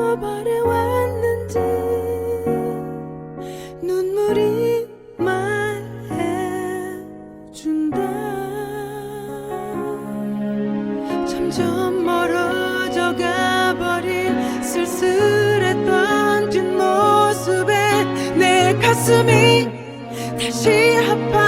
뭐 바라고 왔는지 눈물이 말해준다. 점점 멀어져 가버린 쓸쓸했던 뒷모습에 내 가슴이 다시 아파.